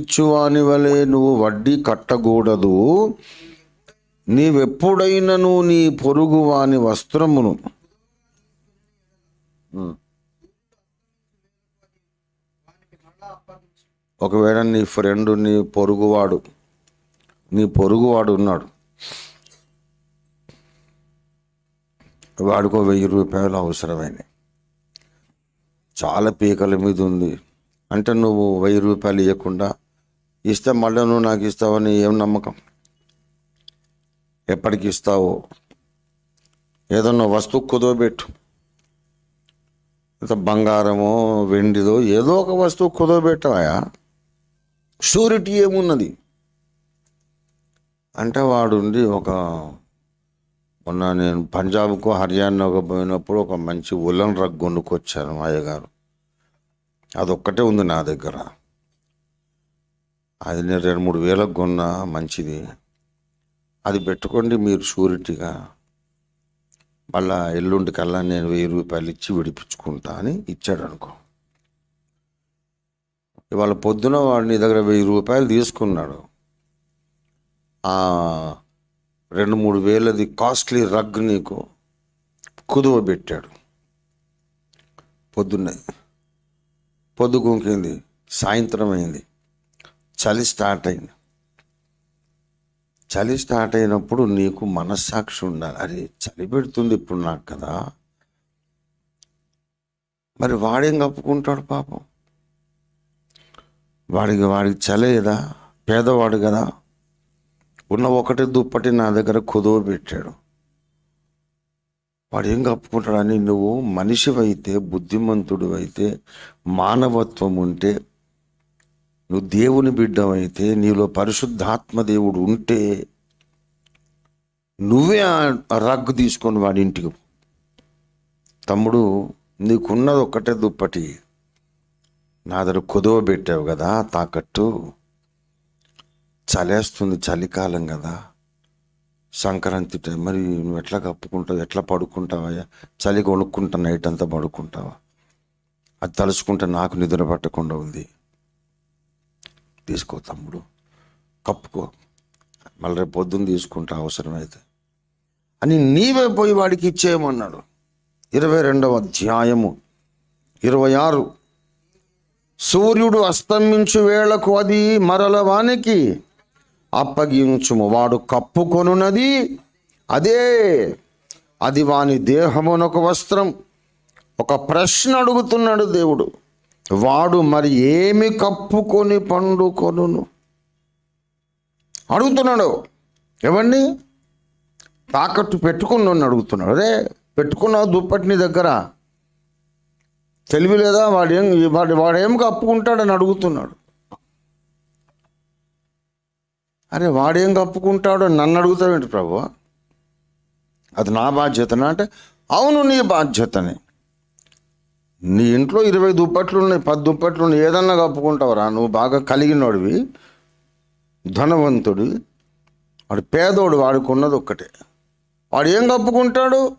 ఇచ్చువాని వలె నువ్వు వడ్డీ కట్టకూడదు. నీవెప్పుడైనను నీ పొరుగు వాని వస్త్రమును ఒకవేళ నీ ఫ్రెండ్ నీ పొరుగువాడు నీ పొరుగువాడు ఉన్నాడు. వాడికో వెయ్యి రూపాయలు అవసరమైనవి చాలా పీకల మీద ఉంది అంటే నువ్వు వెయ్యి రూపాయలు ఇవ్వకుండా ఇస్తే మళ్ళీ నువ్వు నాకు ఇస్తావని ఏం నమ్మకం? ఎప్పటికి ఇస్తావో? ఏదన్నా వస్తువు కుదవబెట్టు బంగారమో వెండిదో ఏదో ఒక వస్తువు కుదవబెట్టవాయా షూరిటీ ఏమున్నది? అంటే వాడుండి ఒక మొన్న నేను పంజాబ్కు హర్యానాకు పోయినప్పుడు ఒక మంచి ఉలన్ రగ్ కొనుక్కొచ్చాను మా అయ్యగారు. అదొక్కటే ఉంది నా దగ్గర. అది నేను రెండు మూడు వేలకు కొన్నా మంచిది. అది పెట్టుకోండి మీరు షూరిటీగా. మళ్ళా ఎల్లుండి కల్లా నేను వెయ్యి రూపాయలు ఇచ్చి విడిపించుకుంటా అని ఇచ్చాడు అనుకో ఇవాళ పొద్దున వాడిని దగ్గర వెయ్యి రూపాయలు తీసుకున్నాడు. రెండు మూడు వేలది కాస్ట్లీ రగ్ నీకు కుదువ పెట్టాడు. పొద్దున్నే పొద్దుగుంకింది సాయంత్రం అయింది. చలి స్టార్ట్ అయింది. చలి స్టార్ట్ అయినప్పుడు నీకు మనస్సాక్షి ఉండాలి. అరే చలి పెడుతుంది ఇప్పుడు నాకు కదా. మరి వాడేం కప్పుకుంటాడు పాపం? వాడికి వాడికి చలేదా పేదవాడు కదా. ఉన్న ఒకటి దుప్పటి నా దగ్గర కుదువ పెట్టాడు. వాడు ఏం కప్పుకుంటాడని నువ్వు మనిషివైతే బుద్ధిమంతుడు అయితే మానవత్వం ఉంటే నువ్వు దేవుని బిడ్డమైతే నీలో పరిశుద్ధాత్మ దేవుడు ఉంటే నువ్వే ఆ రగ్గు తీసుకొని వాడి ఇంటికి తమ్ముడు నీకున్నది ఒక్కటే దుప్పటి. నా దగ్గర కుదవ పెట్టావు కదా తాకట్టు. చలేస్తుంది చలికాలం కదా. సంక్రాంతి టైం మరి నువ్వు ఎట్లా కప్పుకుంటావు ఎట్లా పడుకుంటావా చలి కొనుక్కుంటా నైట్ అంతా పడుకుంటావా? అది తలుచుకుంటే నాకు నిద్ర పట్టకుండా ఉంది. తీసుకో తమ్ముడు. కప్పుకో. మళ్ళీ రేపు పొద్దున్న తీసుకుంటా అవసరమైతే. అని నీవే పోయి వాడికి ఇచ్చేయమన్నాడు. ఇరవై రెండవ అధ్యాయము ఇరవై ఆరు. సూర్యుడు అస్తమించు వేళకు అది మరల వానికి అప్పగించుము. వాడు కప్పుకొనున్నది అదే. అది వాని దేహమునొక వస్త్రం. ఒక ప్రశ్న అడుగుతున్నాడు దేవుడు. వాడు మరి ఏమి కప్పుకొని పండుకొను అడుగుతున్నాడు. ఎవరిని తాకట్టు పెట్టుకున్నాను అడుగుతున్నాడు. అరే పెట్టుకున్నావు దుప్పటిని దగ్గర. తెలివి లేదా? వాడు ఏం వాడు వాడేం కప్పుకుంటాడని అడుగుతున్నాడు. అరే వాడేం కప్పుకుంటాడు నన్ను అడుగుతావేంటి ప్రభు? అది నా బాధ్యతనా? అంటే అవును నీ బాధ్యతనే. నీ ఇంట్లో ఇరవై దుప్పట్లు ఉన్నాయి పది దుప్పట్లు ఉన్నాయి ఏదన్నా కప్పుకుంటావురా నువ్వు బాగా కలిగినోడివి ధనవంతుడు వాడు పేదోడు వాడుకున్నది ఒక్కటే. వాడు ఏం కప్పుకుంటాడు?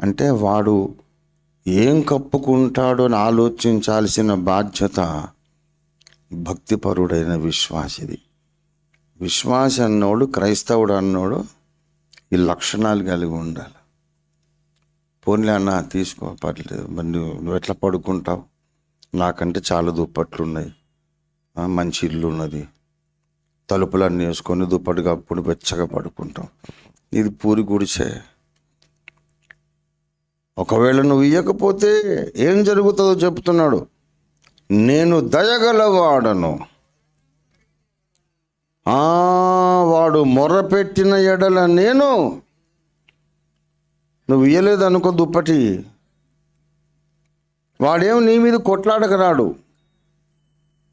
అంటే వాడు ఏం కప్పుకుంటాడో అని ఆలోచించాల్సిన బాధ్యత భక్తిపరుడైన విశ్వాసిది. విశ్వాసి అన్నోడు క్రైస్తవుడు అన్నోడు ఈ లక్షణాలు కలిగి ఉండాలి. పోన్లే అన్న తీసుకో పర్లేదు మరి నువ్వు నువ్వు ఎట్లా పడుకుంటావు? నాకంటే చాలా దుప్పట్లు ఉన్నాయి మంచి ఇల్లు ఉన్నది. తలుపులన్నీ వేసుకొని దుప్పటి కప్పుడు వెచ్చగా పడుకుంటాం. ఇది పూరి గుడిసే. ఒకవేళ నువ్వు ఇవ్వకపోతే ఏం జరుగుతుందో చెప్తున్నాడు. నేను దయగలవాడను. ఆ, వాడు మొర్రపెట్టిన ఎడల నేను నువ్వు ఇయ్యలేదు అనుకో దుప్పటి. వాడేం నీ మీద కొట్లాడక రాడు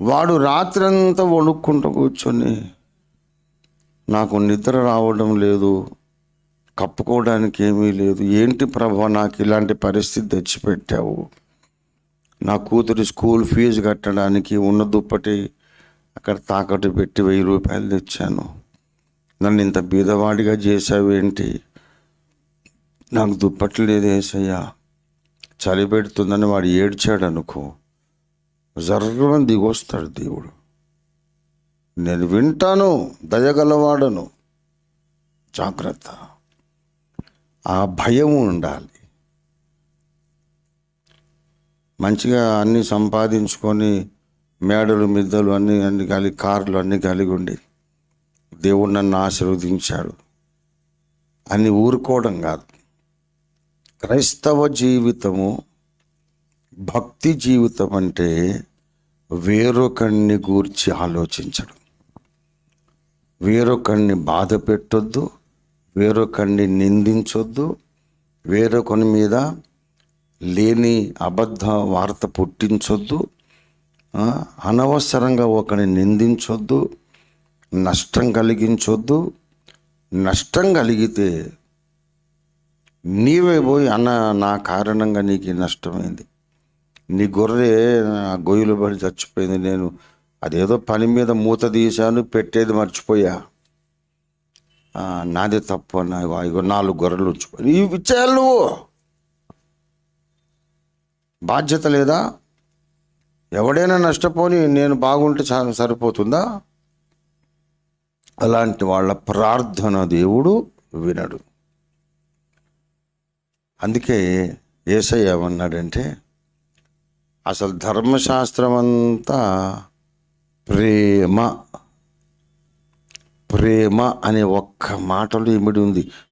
వాడు రాత్రంతా వణుక్కుంటూ కూర్చొని నాకు నిద్ర రావడం లేదు కప్పుకోవడానికి ఏమీ లేదు. ఏంటి ప్రభా నాకు ఇలాంటి పరిస్థితి తెచ్చిపెట్టావు? నా కూతురి స్కూల్ ఫీజు కట్టడానికి ఉన్న దుప్పటి అక్కడ తాకట్టు పెట్టి వెయ్యి రూపాయలు తెచ్చాను. నన్ను ఇంత బీదవాడిగా చేసావేంటి నాకు దుప్పట్లు లేదు ఏసయ్యా. చలి పెడుతుందని వాడు ఏడ్చాడు అనుకో. జర్రం దిగొస్తాడు దేవుడు. నేను వింటాను దయగలవాడను. జాగ్రత్త. ఆ భయం ఉండాలి. మంచిగా అన్నీ సంపాదించుకొని మేడలు మిద్దలు అన్నీ అన్ని కలిగి కార్లు అన్నీ కలిగి ఉండి దేవుడు నన్ను ఆశీర్వదించాడు. అని ఊరుకోవడం కాదు. క్రైస్తవ జీవితము భక్తి జీవితం అంటే వేరొకరిని గూర్చి ఆలోచించడం. వేరొకరిని బాధ పెట్టొద్దు వేరొకరిని నిందించొద్దు వేరొకరి మీద లేని అబద్ధ వార్త పుట్టించొద్దు అనవసరంగా ఒకరిని నిందించొద్దు నష్టం కలిగించొద్దు. నష్టం కలిగితే నీవే పోయి అన్న నా కారణంగా నీకు నష్టమైంది. నీ గొర్రె ఆ గొయ్యలు పడి చచ్చిపోయింది. నేను అదేదో పని మీద మూత తీశాను పెట్టేది మర్చిపోయా. నాదే తప్పు అన్న. ఇగో నాలుగు గొర్రెలు ఉంచిపోయి. ఇవి ఇచ్చేయాలి నువ్వు. బాధ్యత లేదా? ఎవడైనా నష్టపోని నేను బాగుంటే సరిపోతుందా? అలాంటి వాళ్ళ ప్రార్థన దేవుడు వినడు. అందుకే ఏసయ్య ఏమన్నాడంటే అసలు ధర్మశాస్త్రం అంతా ప్రేమ ప్రేమ అనే ఒక్క మాటలో ఇమిడి ఉంది.